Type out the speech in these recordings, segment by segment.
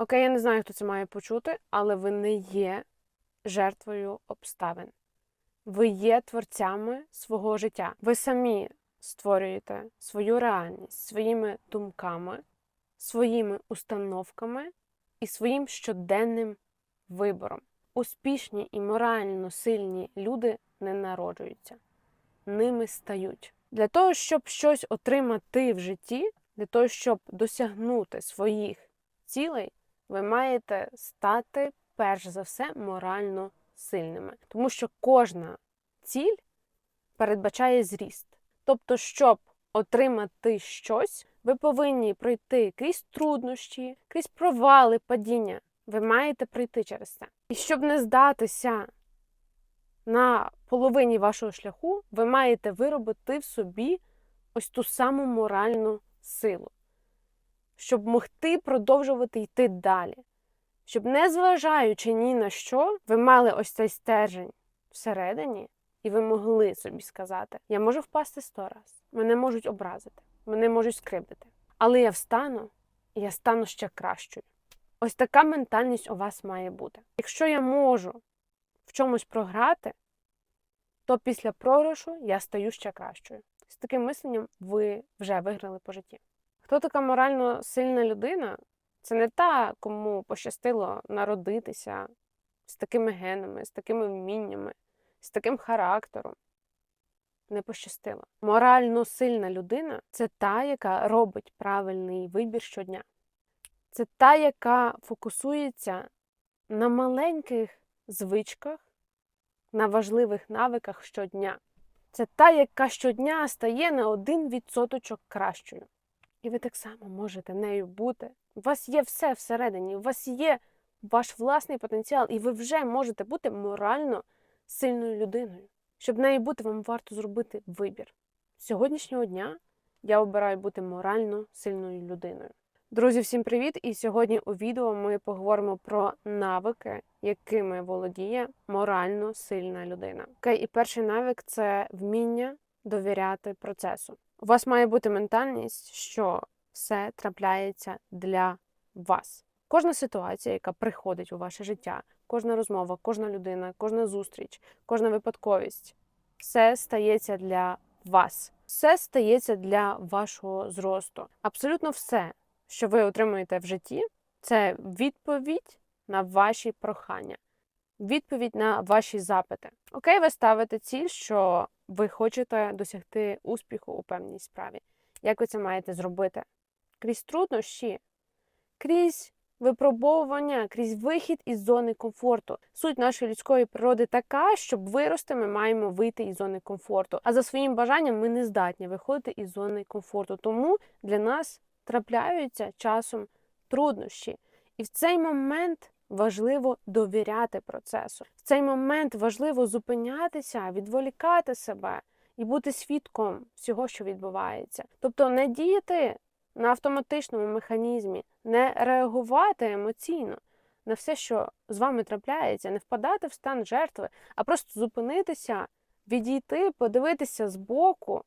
Окей, я не знаю, хто це має почути, але ви не є жертвою обставин. Ви є творцями свого життя. Ви самі створюєте свою реальність своїми думками, своїми установками і своїм щоденним вибором. Успішні і морально сильні люди не народжуються, ними стають. Для того, щоб щось отримати в житті, для того, щоб досягнути своїх цілей, ви маєте стати перш за все морально сильними, тому що кожна ціль передбачає зріст. Тобто, щоб отримати щось, ви повинні пройти крізь труднощі, крізь провали, падіння. Ви маєте пройти через це. І щоб не здатися на половині вашого шляху, ви маєте виробити в собі ось ту саму моральну силу, щоб могти продовжувати йти далі. Щоб, незважаючи ні на що, ви мали ось цей стержень всередині, і ви могли собі сказати: я можу впасти сто раз, мене можуть образити, мене можуть скривдити. Але я встану, і я стану ще кращою. Ось така ментальність у вас має бути. Якщо я можу в чомусь програти, то після програшу я стаю ще кращою. З таким мисленням ви вже виграли по житті. Хто така морально сильна людина? Це не та, кому пощастило народитися з такими генами, з такими вміннями, з таким характером. Не пощастило. Морально сильна людина це та, яка робить правильний вибір щодня. Це та, яка фокусується на маленьких звичках, на важливих навиках щодня. Це та, яка щодня стає на один відсоточок кращою. І ви так само можете нею бути. У вас є все всередині, у вас є ваш власний потенціал, і ви вже можете бути морально сильною людиною. Щоб нею бути, вам варто зробити вибір. З сьогоднішнього дня я обираю бути морально сильною людиною. Друзі, всім привіт! І сьогодні у відео ми поговоримо про навики, якими володіє морально сильна людина. Окей, і перший навик це вміння довіряти процесу. У вас має бути ментальність, що все трапляється для вас. Кожна ситуація, яка приходить у ваше життя, кожна розмова, кожна людина, кожна зустріч, кожна випадковість, все стається для вас. Все стається для вашого зросту. Абсолютно все, що ви отримуєте в житті, це відповідь на ваші прохання, відповідь на ваші запити. Окей, ви ставите ціль, що ви хочете досягти успіху у певній справі. Як ви це маєте зробити? Крізь труднощі, крізь випробовування, крізь вихід із зони комфорту. Суть нашої людської природи така, щоб вирости, ми маємо вийти із зони комфорту. А за своїм бажанням ми не здатні виходити із зони комфорту. Тому для нас трапляються часом труднощі. І в цей момент важливо довіряти процесу. В цей момент важливо зупинятися, відволікати себе і бути свідком всього, що відбувається. Тобто не діяти на автоматичному механізмі, не реагувати емоційно на все, що з вами трапляється, не впадати в стан жертви, а просто зупинитися, відійти, подивитися збоку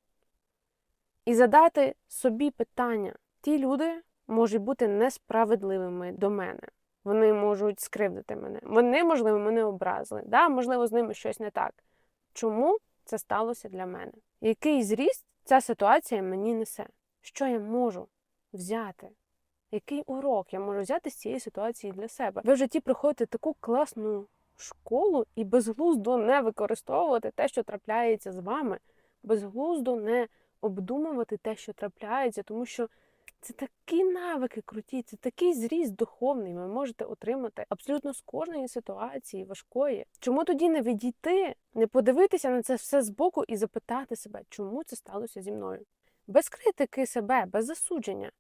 і задати собі питання. Ті люди можуть бути несправедливими до мене. Вони можуть скривдити мене. Вони, можливо, мене образили. Да, Можливо, з ними щось не так. Чому це сталося для мене? Який зріст ця ситуація мені несе? Що я можу взяти? Який урок я можу взяти з цієї ситуації для себе? Ви в житті приходите таку класну школу і безглуздо не використовувати те, що трапляється з вами, безглуздо не обдумувати те, що трапляється, тому що це такі навики круті, це такий зріст духовний. Ви можете отримати абсолютно з кожної ситуації важкої. Чому тоді не відійти, не подивитися на це все збоку і запитати себе, чому це сталося зі мною? Без критики себе, без засудження.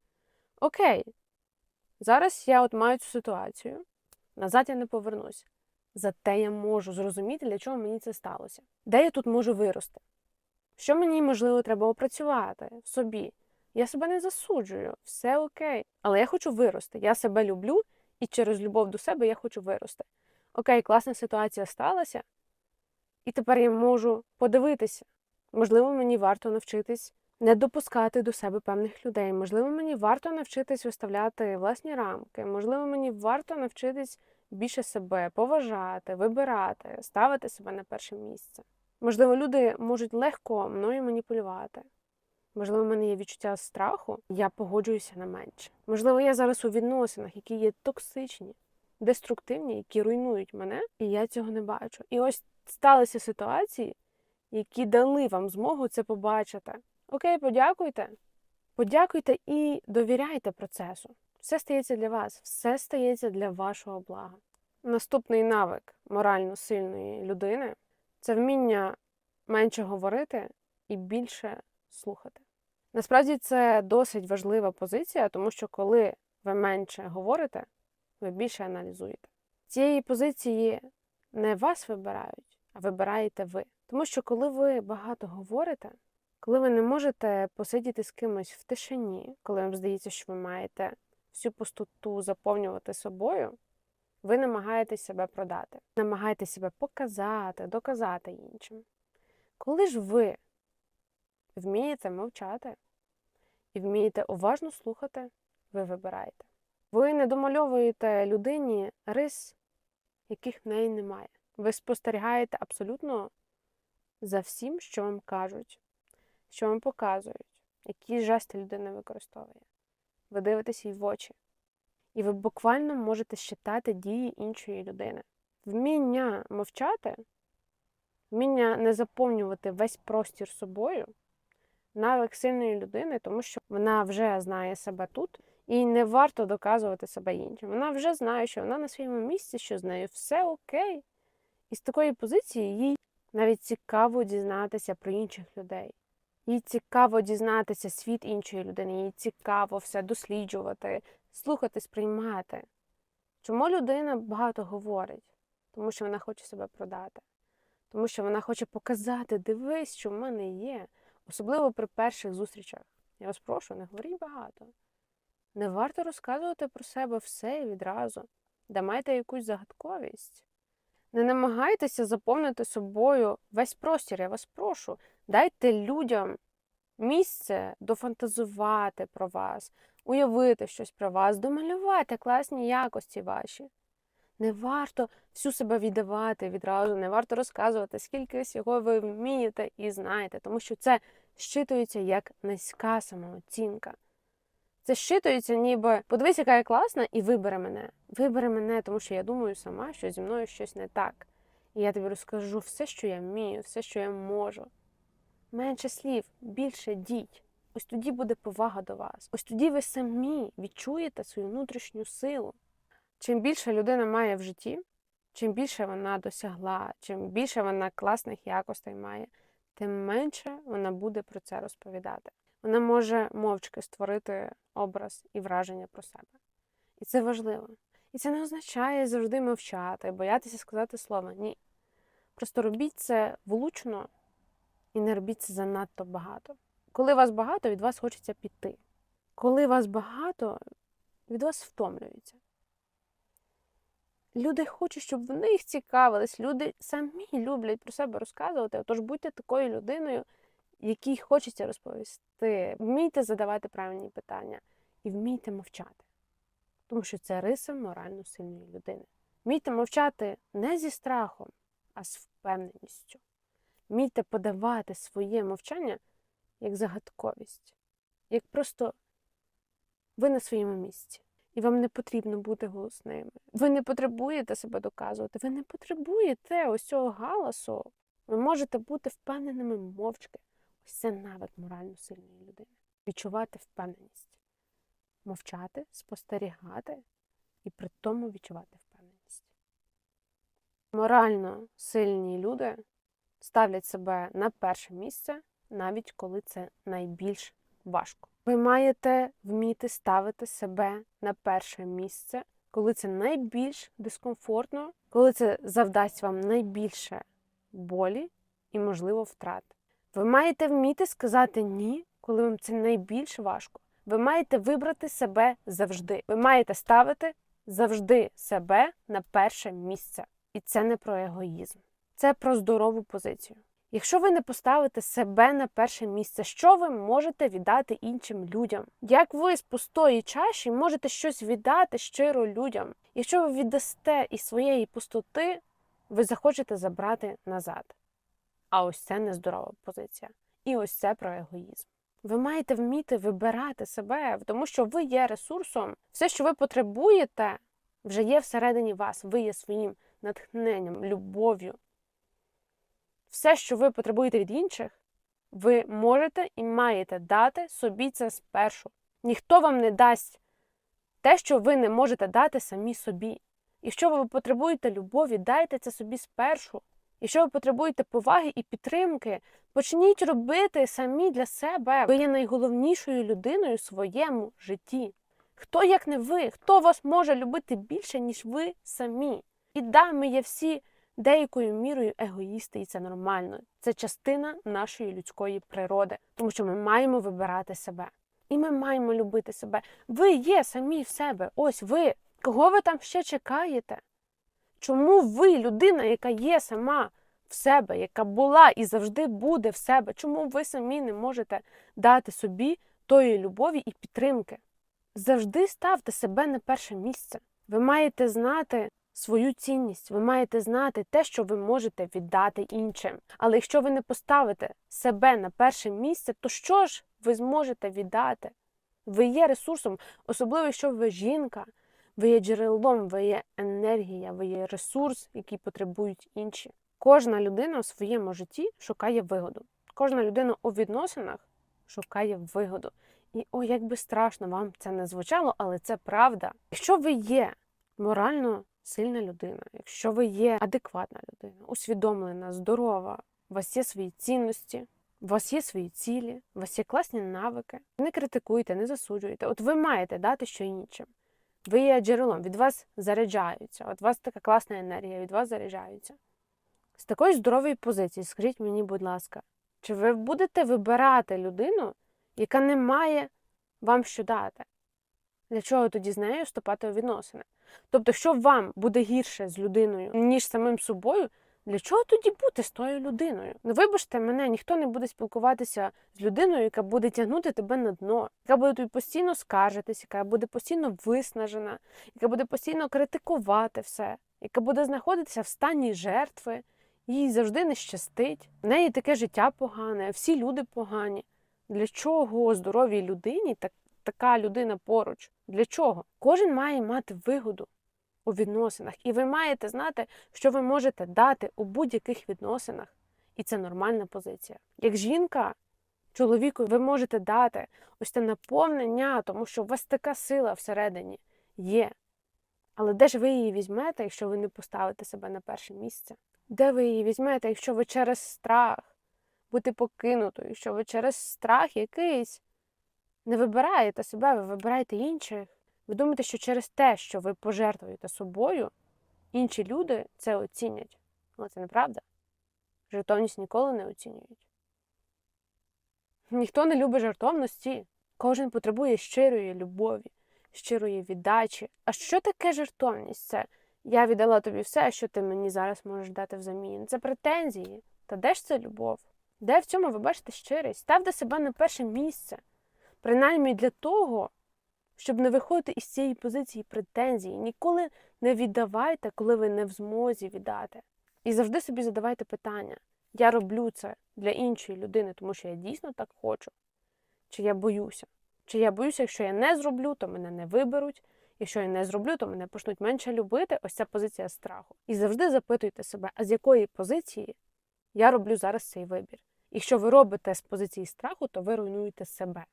Окей, зараз я от маю цю ситуацію, назад я не повернусь. Зате я можу зрозуміти, для чого мені це сталося. Де я тут можу вирости? Що мені, можливо, треба опрацювати в собі? Я себе не засуджую, все окей. Але я хочу вирости. Я себе люблю, і через любов до себе я хочу вирости. Окей, класна ситуація сталася, і тепер я можу подивитися. Можливо, мені варто навчитись не допускати до себе певних людей. Можливо, мені варто навчитись виставляти власні рамки. Можливо, мені варто навчитись більше себе поважати, вибирати, ставити себе на перше місце. Можливо, люди можуть легко мною маніпулювати. Можливо, в мене є відчуття страху, я погоджуюся на менше. Можливо, я зараз у відносинах, які є токсичні, деструктивні, які руйнують мене, і я цього не бачу. І ось сталися ситуації, які дали вам змогу це побачити. Окей, подякуйте. Подякуйте і довіряйте процесу. Все стається для вас, все стається для вашого блага. Наступний навик морально сильної людини це вміння менше говорити і більше слухати. Насправді це досить важлива позиція, тому що коли ви менше говорите, ви більше аналізуєте. Цієї позиції не вас вибирають, а вибираєте ви. Тому що коли ви багато говорите, коли ви не можете посидіти з кимось в тишині, коли вам здається, що ви маєте всю пустоту заповнювати собою, ви намагаєтесь себе продати, намагаєтесь себе показати, доказати іншим. Коли ж ви вмієте мовчати і вмієте уважно слухати, ви вибираєте. Ви не домальовуєте людині рис, яких в неї немає. Ви спостерігаєте абсолютно за всім, що вам кажуть, що вам показують, які жести людина використовує. Ви дивитесь їй в очі. І ви буквально можете считати дії іншої людини. Вміння мовчати, вміння не заповнювати весь простір собою, навик сильної людини, тому що вона вже знає себе тут, і не варто доказувати себе іншим. Вона вже знає, що вона на своєму місці, що з нею все окей. І з такої позиції їй навіть цікаво дізнатися про інших людей. Їй цікаво дізнатися світ іншої людини, їй цікаво все досліджувати, слухати, сприймати. Чому людина багато говорить? Тому що вона хоче себе продати, тому що вона хоче показати, дивись, що в мене є. Особливо при перших зустрічах. Я вас прошу, не говоріть багато. Не варто розказувати про себе все і відразу. Да майте якусь загадковість. Не намагайтеся заповнити собою весь простір, я вас прошу. Дайте людям місце дофантазувати про вас, уявити щось про вас, домалювати класні якості ваші. Не варто всю себе віддавати відразу, не варто розказувати, скільки всього ви вмієте і знаєте, тому що це щитується як низька самооцінка. Це щитується, ніби подивись, яка я класна, і вибери мене. Вибери мене, тому що я думаю сама, що зі мною щось не так. І я тобі розкажу все, що я вмію, все, що я можу. Менше слів, більше дій. Ось тоді буде повага до вас. Ось тоді ви самі відчуєте свою внутрішню силу. Чим більше людина має в житті, чим більше вона досягла, чим більше вона класних якостей має, тим менше вона буде про це розповідати. Вона може мовчки створити образ і враження про себе. І це важливо. І це не означає завжди мовчати, боятися сказати слово. Ні. Просто робіть це влучно і не робіть це занадто багато. Коли вас багато, від вас хочеться піти. Коли вас багато, від вас втомлюється. Люди хочуть, щоб в них цікавились, люди самі люблять про себе розказувати. Отож будьте такою людиною, якій хочеться розповісти. Вмійте задавати правильні питання і вмійте мовчати. Тому що це риса морально сильної людини. Вмійте мовчати не зі страхом, а з впевненістю. Вмійте подавати своє мовчання як загадковість, як просто ви на своєму місці. І вам не потрібно бути голосними. Ви не потребуєте себе доказувати, ви не потребуєте ось цього галасу. Ви можете бути впевненими мовчки. Ось це навик морально сильної людини. Відчувати впевненість, мовчати, спостерігати і при тому відчувати впевненість. Морально сильні люди ставлять себе на перше місце, навіть коли це найбільш важко. Ви маєте вміти ставити себе на перше місце, коли це найбільш дискомфортно, коли це завдасть вам найбільше болі і, можливо, втрат. Ви маєте вміти сказати ні, коли вам це найбільш важко. Ви маєте вибрати себе завжди. Ви маєте ставити завжди себе на перше місце. І це не про егоїзм, це про здорову позицію. Якщо ви не поставите себе на перше місце, що ви можете віддати іншим людям? Як ви з пустої чаші можете щось віддати щиро людям? Якщо ви віддасте із своєї пустоти, ви захочете забрати назад. А ось це нездорова позиція. І ось це про егоїзм. Ви маєте вміти вибирати себе, тому що ви є ресурсом. Все, що ви потребуєте, вже є всередині вас. Ви є своїм натхненням, любов'ю. Все, що ви потребуєте від інших, ви можете і маєте дати собі це спершу. Ніхто вам не дасть те, що ви не можете дати самі собі. Якщо ви потребуєте любові, дайте це собі спершу. Якщо ви потребуєте поваги і підтримки, почніть робити самі для себе. Ви є найголовнішою людиною в своєму житті. Хто як не ви, хто вас може любити більше, ніж ви самі? І да, ми є всі деякою мірою егоїсти, і це нормально. Це частина нашої людської природи, тому що ми маємо вибирати себе. І ми маємо любити себе. Ви є самі в себе. Ось ви. Кого ви там ще чекаєте? Чому ви, людина, яка є сама в себе, яка була і завжди буде в себе, чому ви самі не можете дати собі тої любові і підтримки? Завжди ставте себе на перше місце. Ви маєте знати свою цінність, ви маєте знати те, що ви можете віддати іншим. Але якщо ви не поставите себе на перше місце, то що ж ви зможете віддати? Ви є ресурсом, особливо якщо ви жінка. Ви є джерелом, ви є енергія, ви є ресурс, який потребують інші. Кожна людина у своєму житті шукає вигоду. Кожна людина у відносинах шукає вигоду. І о, як би страшно вам це не звучало, але це правда. Якщо ви є морально сильна людина, якщо ви є адекватна людина, усвідомлена, здорова, у вас є свої цінності, у вас є свої цілі, у вас є класні навики, не критикуйте, не засуджуйте. От ви маєте дати що іншим. Ви є джерелом, від вас заряджаються. От у вас така класна енергія, від вас заряджаються. З такої здорової позиції, скажіть мені, будь ласка, чи ви будете вибирати людину, яка не має вам що дати? Для чого тоді з нею вступати у відносини? Тобто, що вам буде гірше з людиною, ніж самим собою, для чого тоді бути з тою людиною? Ну, вибачте мене, ніхто не буде спілкуватися з людиною, яка буде тягнути тебе на дно, яка буде тобі постійно скаржитись, яка буде постійно виснажена, яка буде постійно критикувати все, яка буде знаходитися в стані жертви, їй завжди не щастить. В неї таке життя погане, всі люди погані. Для чого здоровій людині так, така людина поруч? Для чого? Кожен має мати вигоду у відносинах. І ви маєте знати, що ви можете дати у будь-яких відносинах. І це нормальна позиція. Як жінка, чоловіку, ви можете дати ось це наповнення, тому що у вас така сила всередині є. Але де ж ви її візьмете, якщо ви не поставите себе на перше місце? Де ви її візьмете, якщо ви через страх бути покинутою, якщо ви через страх якийсь не вибираєте себе, ви вибираєте інших? Ви думаєте, що через те, що ви пожертвуєте собою, інші люди це оцінять. Але це неправда. Жертовність ніколи не оцінюють. Ніхто не любить жертовності. Кожен потребує щирої любові, щирої віддачі. А що таке жертовність? Це я віддала тобі все, що ти мені зараз можеш дати взамін. Це претензії. Та де ж це любов? Де в цьому ви бачите щирість? Ставте себе на перше місце. Принаймні для того, щоб не виходити із цієї позиції претензії. Ніколи не віддавайте, коли ви не в змозі віддати. І завжди собі задавайте питання: я роблю це для іншої людини, тому що я дійсно так хочу. Чи я боюся? Чи я боюся, якщо я не зроблю, то мене не виберуть. Якщо я не зроблю, то мене почнуть менше любити. Ось ця позиція страху. І завжди запитуйте себе, а з якої позиції я роблю зараз цей вибір. Якщо ви робите з позиції страху, то ви руйнуєте себе.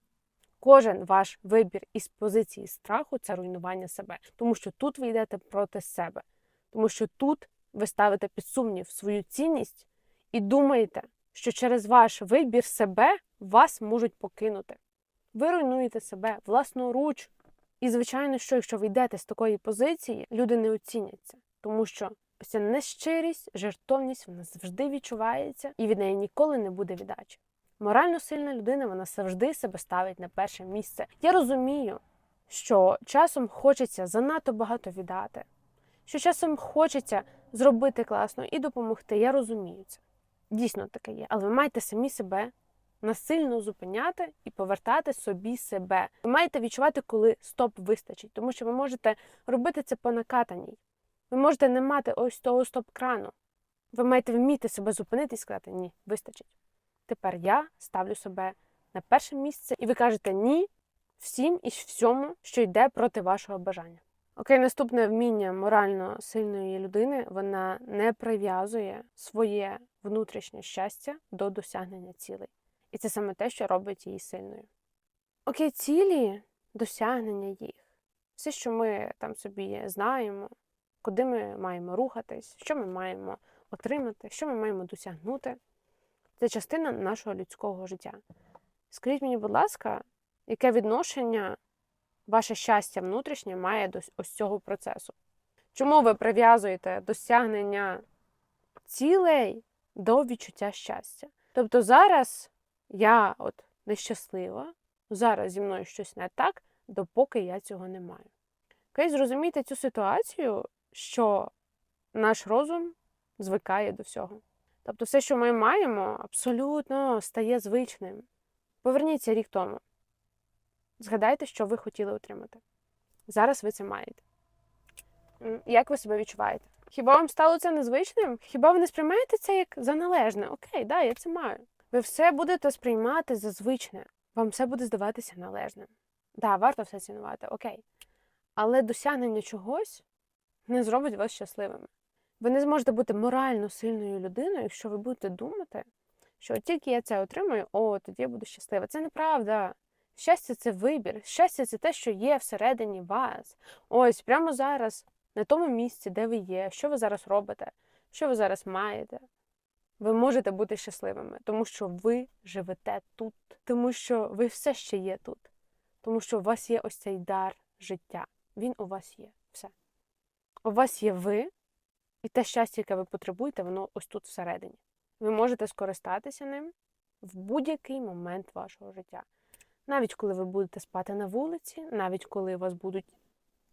Кожен ваш вибір із позиції страху це руйнування себе, тому що тут ви йдете проти себе, тому що тут ви ставите під сумнів свою цінність і думаєте, що через ваш вибір себе вас можуть покинути. Ви руйнуєте себе власноруч. І, звичайно, що якщо ви йдете з такої позиції, люди не оціняться, тому що ось ця нещирість, жертовність вона завжди відчувається, і від неї ніколи не буде віддачі. Морально сильна людина вона завжди себе ставить на перше місце. Я розумію, що часом хочеться занадто багато віддати, що часом хочеться зробити класно і допомогти. Я розумію це. Дійсно таке є. Але ви маєте самі себе насильно зупиняти і повертати собі себе. Ви маєте відчувати, коли стоп вистачить, тому що ви можете робити це по накатаній. Ви можете не мати ось того стоп-крану. Ви маєте вміти себе зупинити і сказати ні, вистачить. Тепер я ставлю себе на перше місце, і ви кажете ні всім і всьому, що йде проти вашого бажання. Окей, наступне вміння морально сильної людини вона не прив'язує своє внутрішнє щастя до досягнення цілей. І це саме те, що робить її сильною. Окей, цілі, досягнення їх, все, що ми там собі знаємо, куди ми маємо рухатись, що ми маємо отримати, що ми маємо досягнути, це частина нашого людського життя. Скажіть мені, будь ласка, яке відношення ваше щастя внутрішнє має до ось цього процесу? Чому ви прив'язуєте досягнення цілей до відчуття щастя? Тобто зараз я от нещаслива, зараз зі мною щось не так, допоки я цього не маю. Окей, зрозумійте цю ситуацію, що наш розум звикає до всього. Тобто, все, що ми маємо, абсолютно стає звичним. Поверніться рік тому. Згадайте, що ви хотіли отримати. Зараз ви це маєте. Як ви себе відчуваєте? Хіба вам стало це незвичним? Хіба ви не сприймаєте це як за належне? Окей, да, я це маю. Ви все будете сприймати за звичне. Вам все буде здаватися належним. Да, варто все цінувати, окей. Але досягнення чогось не зробить вас щасливими. Ви не зможете бути морально сильною людиною, якщо ви будете думати, що тільки я це отримую, о, тоді я буду щаслива. Це неправда. Щастя це вибір. Щастя це те, що є всередині вас. Ось прямо зараз, на тому місці, де ви є, що ви зараз робите, що ви зараз маєте. Ви можете бути щасливими, тому що ви живете тут, тому що ви все ще є тут, тому що у вас є ось цей дар життя. Він у вас є. Все. У вас є ви, і те щастя, яке ви потребуєте, воно ось тут всередині. Ви можете скористатися ним в будь-який момент вашого життя. Навіть коли ви будете спати на вулиці, навіть коли у вас будуть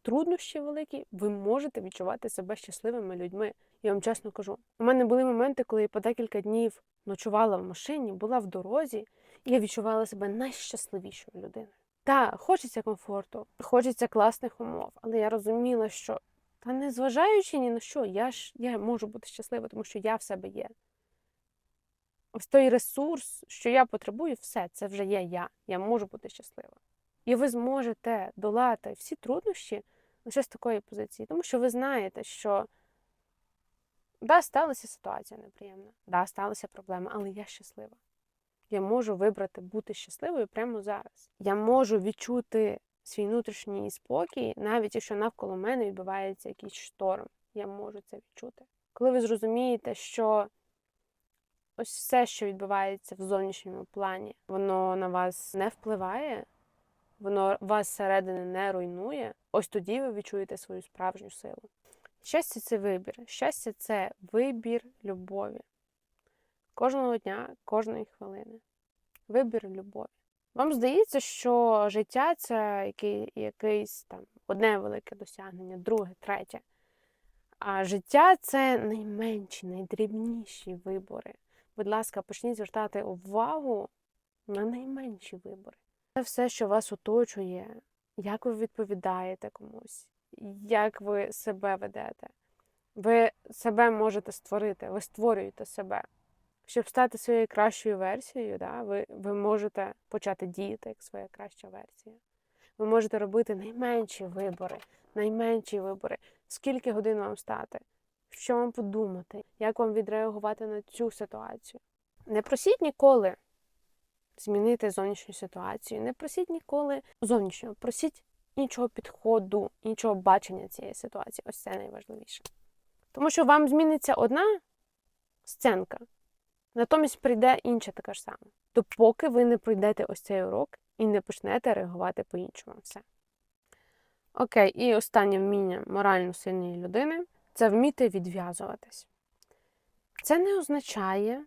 труднощі великі, ви можете відчувати себе щасливими людьми. Я вам чесно кажу. У мене були моменти, коли я по декілька днів ночувала в машині, була в дорозі, і я відчувала себе найщасливішою людиною. Так, хочеться комфорту, хочеться класних умов, але я розуміла, що та незважаючи ні на що, я ж я можу бути щаслива, тому що я в себе є. Ось той ресурс, що я потребую, все, це вже є я. Я можу бути щаслива. І ви зможете долати всі труднощі лише з такої позиції, тому що ви знаєте, що да, сталася ситуація неприємна, да, сталася проблема, але я щаслива. Я можу вибрати бути щасливою прямо зараз. Я можу відчути свій внутрішній спокій, навіть якщо навколо мене відбувається якийсь шторм. Я можу це відчути. Коли ви зрозумієте, що ось все, що відбувається в зовнішньому плані, воно на вас не впливає, воно вас зсередини не руйнує, ось тоді ви відчуєте свою справжню силу. Щастя це вибір. Щастя це вибір любові. Кожного дня, кожної хвилини. Вибір любові. Вам здається, що життя це який, якийсь там одне велике досягнення, друге, третє. А життя це найменші, найдрібніші вибори. Будь ласка, почніть звертати увагу на найменші вибори. Це все, що вас оточує, як ви відповідаєте комусь, як ви себе ведете. Ви себе можете створити, ви створюєте себе. Щоб стати своєю кращою версією, да, ви, ви можете почати діяти як своя краща версія. Ви можете робити найменші вибори, найменші вибори, скільки годин вам стати, що вам подумати, як вам відреагувати на цю ситуацію. Не просіть ніколи змінити зовнішню ситуацію, не просіть ніколи зовнішнього, просіть іншого підходу, іншого бачення цієї ситуації. Ось це найважливіше. Тому що вам зміниться одна сценка. Натомість прийде інша така ж сама. Допоки ви не пройдете ось цей урок і не почнете реагувати по-іншому. Все. Окей, і останнє вміння морально сильної людини це вміти відв'язуватись. Це не означає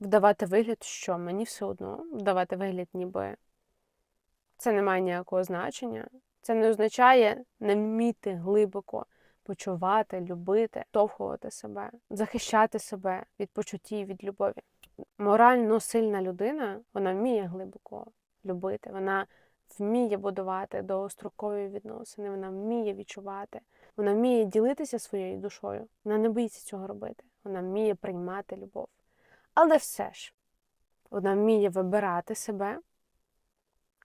вдавати вигляд, що мені все одно, вдавати вигляд, ніби це не має ніякого значення. Це не означає не вміти глибоко почувати, любити, штовхувати себе, захищати себе від почуттів, від любові. Морально сильна людина, вона вміє глибоко любити, вона вміє будувати довгострокові відносини, вона вміє відчувати, вона вміє ділитися своєю душою, вона не боїться цього робити, вона вміє приймати любов. Але все ж, вона вміє вибирати себе,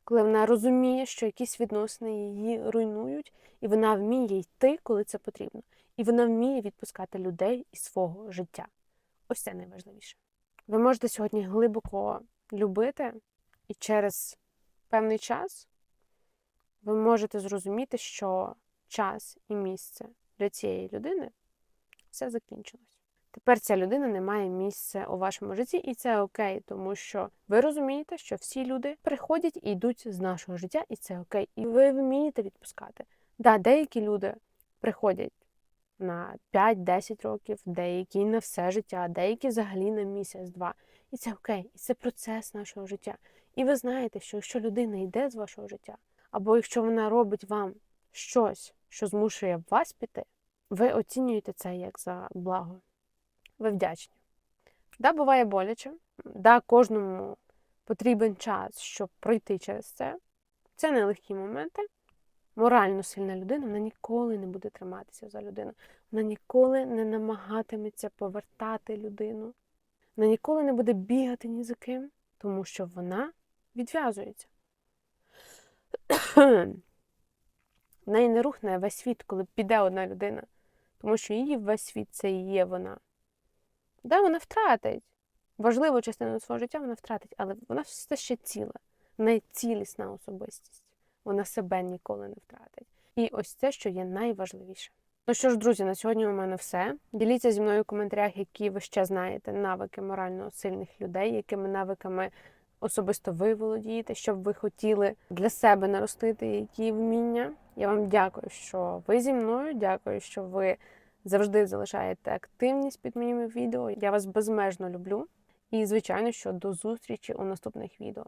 коли вона розуміє, що якісь відносини її руйнують, і вона вміє йти, коли це потрібно. І вона вміє відпускати людей із свого життя. Ось це найважливіше. Ви можете сьогодні глибоко любити, і через певний час ви можете зрозуміти, що час і місце для цієї людини все закінчилось. Тепер ця людина не має місця у вашому житті, і це окей, тому що ви розумієте, що всі люди приходять і йдуть з нашого життя, і це окей. І ви вмієте відпускати. Да, деякі люди приходять на 5-10 років, деякі на все життя, деякі взагалі на місяць-два. І це окей, і це процес нашого життя. І ви знаєте, що якщо людина йде з вашого життя, або якщо вона робить вам щось, що змушує вас піти, ви оцінюєте це як за благо. Ви вдячні. Да, буває боляче, да, кожному потрібен час, щоб пройти через це. Це нелегкі моменти. Морально сильна людина, вона ніколи не буде триматися за людину. Вона ніколи не намагатиметься повертати людину. Вона ніколи не буде бігати ні за ким, тому що вона відв'язується. В неї не рухне весь світ, коли піде одна людина, тому що її весь світ це і є вона. Да, вона втратить. Важливу частину свого життя вона втратить, але вона все ще ціла, в неї цілісна особистість. Вона себе ніколи не втратить. І ось це, що є найважливіше. Ну що ж, друзі, на сьогодні у мене все. Діліться зі мною в коментарях, які ви ще знаєте навики морально сильних людей, якими навиками особисто ви володієте, що б ви хотіли для себе наростити, які вміння. Я вам дякую, що ви зі мною. Дякую, що ви завжди залишаєте активність під моїми відео. Я вас безмежно люблю. І, звичайно, що до зустрічі у наступних відео.